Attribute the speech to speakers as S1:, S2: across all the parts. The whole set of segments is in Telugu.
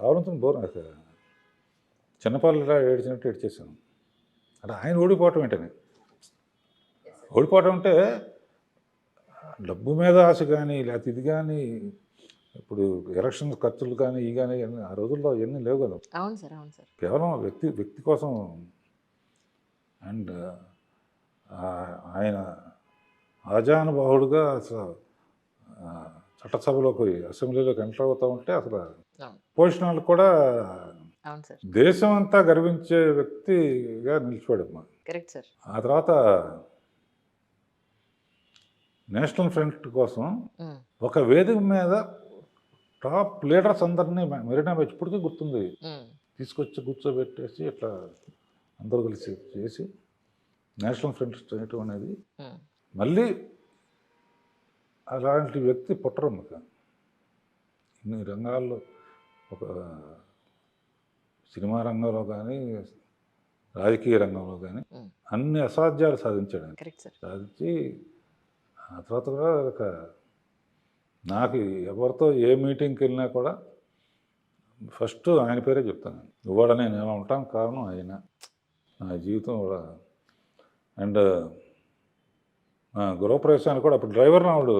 S1: కావాలంటే బోర్ చిన్నపాలు ఏడ్చినట్టు ఏడ్చేసాను అంటే ఆయన ఓడిపోవటం ఏంటని? ఓడిపోవటం అంటే డబ్బు మీద ఆశ కానీ లేకపోతే ఇది కానీ ఇప్పుడు ఎలక్షన్ ఖర్చులు కానీ ఇవి కానీ ఆ రోజుల్లో ఇవన్నీ లేవు కదా.
S2: అవును సార్ అవును సార్.
S1: కేవలం వ్యక్తి వ్యక్తి కోసం అండ్ ఆయన ఆజానుబాహుడుగా అసలు చట్టసభలోకి అసెంబ్లీలోకి ఎంటర్ అవుతూ ఉంటే అసలు పోషణలు కూడా దేశం అంతా గర్వించే వ్యక్తిగా నిలిచిపోయాడమ్మా
S2: కరెక్ట్ సార్.
S1: ఆ తర్వాత నేషనల్ ఫ్రంట్ కోసం ఒక వేదిక మీద టాప్ లీడర్స్ అందరినీ మెరీనా బీచ్ ఇప్పటికీ గుర్తుంది. తీసుకొచ్చి కూర్చోబెట్టేసి ఇట్లా అందరూ కలిసి చేసి నేషనల్ ఫ్రంట్ చేయటం అనేది మళ్ళీ అలాంటి వ్యక్తి పుట్టరు ఇన్ని రంగాల్లో ఒక సినిమా రంగంలో కానీ రాజకీయ రంగంలో కానీ అన్ని అసాధ్యాలు సాధించాడు సాధించి ఆ తర్వాత కూడా ఒక నాకు ఎవరితో ఏ మీటింగ్కి వెళ్ళినా కూడా ఫస్ట్ ఆయన పేరే చెప్తాను ఇవాళ నేను ఎలా ఉంటాను కారణం ఆయన. నా జీవితం కూడా అండ్ గృహప్రవేశానికి కూడా అప్పుడు డ్రైవర్ నాడు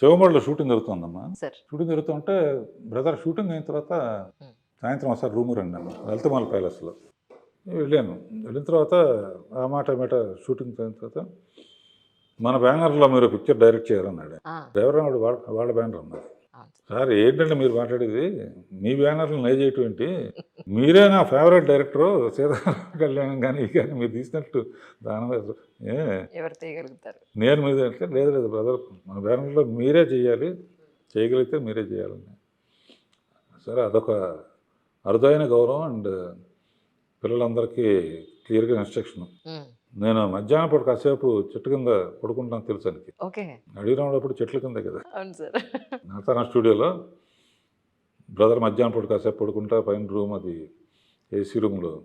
S1: శివమడిలో షూటింగ్ జరుగుతుందమ్మా. షూటింగ్ జరుగుతుంటే బ్రదర్ షూటింగ్ అయిన తర్వాత. సాయంత్రం ఒకసారి రూమ్ రండి అన్న లలితమాల ప్యాలెస్లో. వెళ్ళాను. వెళ్ళిన తర్వాత ఆ మాట మాట షూటింగ్ అయిన తర్వాత మన బ్యానర్లో మీరు పిక్చర్ డైరెక్ట్ చేయాలన్నాడు. డ్రైవర్ అన్నాడు వాళ్ళ వాళ్ళ బ్యానర్ అన్నారు
S2: అవును సార్
S1: ఏంటంటే మీరు మాట్లాడేది? మీ బ్యానర్లు నై చేయటం ఏంటి? మీరే నా ఫేవరెట్ డైరెక్టరు సీతారామ కళ్యాణం కానీ కానీ మీరు తీసినట్టు దాని మీద. ఏ?
S2: ఎవరు తీయగలుగుతారు?
S1: నేను మీద అంటే లేదు లేదు బ్రదర్ మన బ్యానర్లో మీరే చేయాలి చేయగలిగితే మీరే చేయాలని. సరే అదొక అరుదైన గౌరవం అండ్ పిల్లలందరికీ క్లియర్గా ఇన్స్ట్రక్షన్. నేను మధ్యాహ్నం పూట కాసేపు చెట్టు కింద పడుకుంటాను తెలుసు ఆయనకి.
S2: ఓకే.
S1: అడిగినప్పుడు చెట్ల కింద కదా. నాతో నా స్టూడియోలో బ్రదర్ మధ్యాహ్నం పూట కాసేపు పడుకుంటా పైన రూమ్ అది ఏసీ రూమ్లో.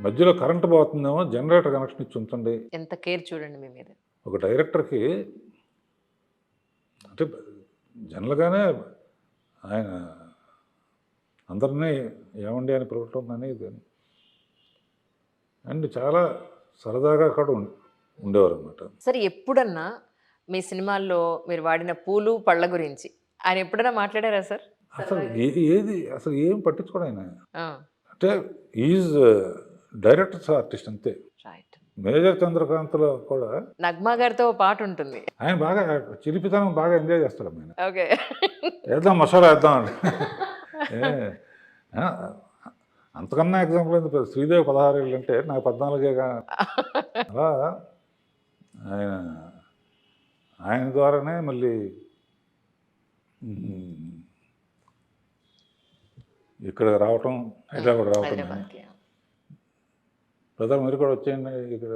S1: మధ్యలో కరెంట్ పోతుందేమో జనరేటర్ కనెక్షన్ ఇచ్చి ఉంచండి.
S2: ఎంత కేర్ చూడండి మీ మీద.
S1: ఒక డైరెక్టర్కి అంటే జనరల్గానే ఆయన అందరినీ ఏమండి అని పిలవటం అనేది అండ్ చాలా సరదాగా కూడా ఉం- ఉండేవారు అనమాట
S2: సార్ ఎప్పుడన్నా మీ సినిమాల్లో మీరు వాడిన పూలు పళ్ళ గురించి ఆయన ఎప్పుడన్నా మాట్లాడారా సార్?
S1: అసలు ఏ- ఏది అసలు ఏం పట్టించుకోడు ఆయన. అంటే ఈజ్ డైరెక్టర్స్ ఆర్టిస్ట్ అంతే.
S2: రైట్.
S1: మేజర్ చంద్రకాంత్లో కూడా
S2: నగ్మా గారితో ఓ పాట ఉంటుంది.
S1: ఆయన బాగా చిలిపితనం బాగా ఎంజాయ్ చేస్తాడు ఆయన
S2: ఓకే.
S1: వేద్దాం మసాలా వేద్దాం అని. ఏ, ఆ, అంతకన్నా ఎగ్జాంపుల్ ఎందుకు శ్రీదేవి పదహారు ఏళ్ళు అంటే నాకు పద్నాలుగేగా అలా ఆయన ఆయన ద్వారానే మళ్ళీ ఇక్కడ రావటం హైదరాబాద్ రావటం బ్రదర్ మీరు కూడా వచ్చేయండి ఇక్కడ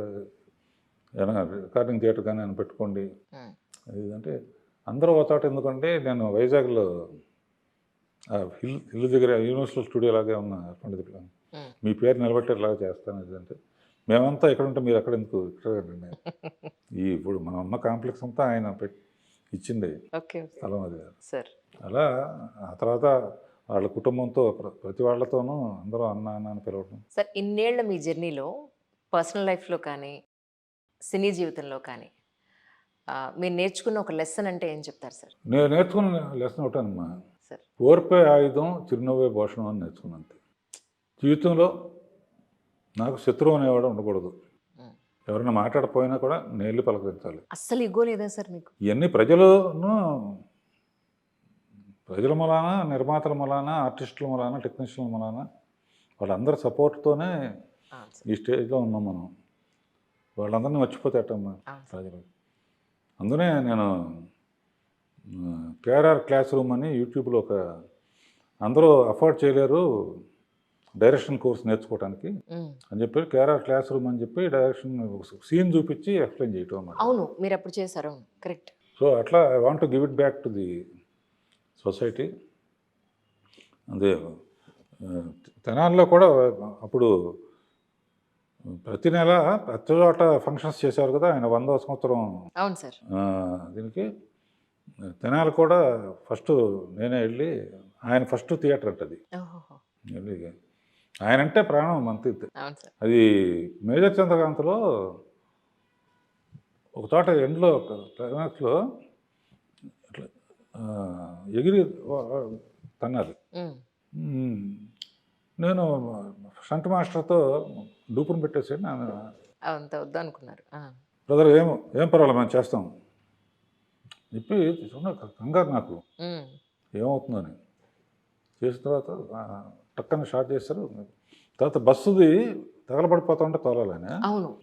S1: ఏదైనా రికార్డింగ్ థియేటర్ కానీ పెట్టుకోండి. అంటే అందరూ ఒక చోట ఎందుకంటే నేను వైజాగ్లో హిల్ హిల్ దగ్గర యూనివర్సల్ స్టూడియో లాగే ఉన్న పండిత
S2: ఉమ్,
S1: మీ పేరు నిలబెట్టేలాగా చేస్తాను అంటే మేమంతా ఎక్కడ ఉంటే మీరు అక్కడ ఎందుకు ఇక్కడ. ఈ ఇప్పుడు మనం ఉన్న కాంప్లెక్స్ అంతా ఆయన పెట్టి ఇచ్చింది
S2: ఓకే
S1: స్థలం అది
S2: సార్.
S1: అలా ఆ తర్వాత వాళ్ళ కుటుంబంతో ప్ర- ప్రతి వాళ్ళతోనూ అందరూ అన్న అన్న అని పిలవడం
S2: సార్ ఇన్నేళ్ళ మీ జర్నీలో పర్సనల్ లైఫ్లో కానీ సినీ జీవితంలో కానీ మీరు నేర్చుకున్న ఒక లెసన్ అంటే ఏం చెప్తారు సార్?
S1: నేను నేర్చుకున్న లెసన్ ఒకటనమ్మా. ఓర్పే ఆయుధం చిరునవ్వే భూషణం అని నేర్చుకున్నాను అంతే జీవితంలో నాకు శత్రువు అనేవాడు ఉండకూడదు. ఎవరైనా మాట్లాడపోయినా కూడా నేళ్ళు పలకరించాలి.
S2: అస్సలు ఇగో లేదా సార్ మీకు?
S1: ఇవన్నీ ప్రజలను ప్రజల మూలాన నిర్మాతల మూలాన ఆర్టిస్టుల మూలాన టెక్నీషియన్ల మూలాన వాళ్ళందరి సపోర్ట్తోనే. ఈ స్టేజ్లో ఉన్నాం మనం. వాళ్ళందరినీ
S2: అవును సార్.
S1: ప్రజలు. అందునే నేను కేఆర్ఆర్ క్లాస్ రూమ్ అని యూట్యూబ్లో ఒక అందరూ అఫోర్డ్ చేయలేరు డైరెక్షన్ కోర్స్ నేర్చుకోవడానికి. అని చెప్పి కేఆర్ఆర్ క్లాస్ రూమ్ అని చెప్పి డైరెక్షన్ సీన్ చూపించి ఎక్స్ప్లెయిన్ చేయటం అన్నమాట.
S2: అవును మీరు అప్పుడు చేశారు. కరెక్ట్.
S1: సో అట్లా I want to give it back to the society. అదే తెనాలిలో కూడా అప్పుడు ప్రతి నెల ప్రతి చోట ఫంక్షన్స్ చేశారు కదా ఆయన వందవ సంవత్సరం.
S2: అవును సార్.
S1: దీనికి తెనాలి కూడా ఫస్ట్ నేనే వెళ్ళి ఆయన ఫస్ట్ థియేటర్ అంటది ఆయన అంటే ప్రాణం మంతి
S2: అవును సార్.
S1: అది మేజర్ చంద్రకాంత్లో ఒక చోట ఎండ్లో క్లైమాక్స్లో ఇట్లా ఎగిరి తన్నారు. నేను షంట్ మాస్టర్తో డూపును పెట్టేసి
S2: అనుకున్నారు
S1: బ్రదర్ ఏం ఏం పర్వాలేదు మేము చేస్తాం. చెప్పి చూడ కంగారు నాకు. ఏమవుతుందని. చేసిన తర్వాత టక్కన షార్ట్ చేస్తారు. తర్వాత బస్సుది తగలబడిపోతా ఉంటే తోలాలని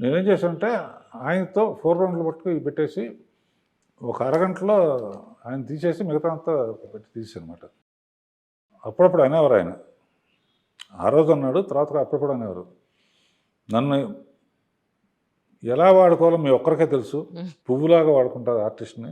S1: నేనేం చేశానంటే ఆయనతో ఫోర్ రౌండ్లు పట్టుకు పెట్టేసి ఒక అరగంటలో ఆయన తీసేసి మిగతా అంతా పెట్టి తీసాను అనమాట అప్పుడప్పుడు అనేవారు ఆయన. ఆ రోజు అన్నాడు తర్వాత అప్పుడప్పుడు అనేవారు. నన్ను ఎలా వాడుకోవాలో మీ ఒక్కరికే తెలుసు. పువ్వులాగా వాడుకుంటారు ఆర్టిస్ట్ని.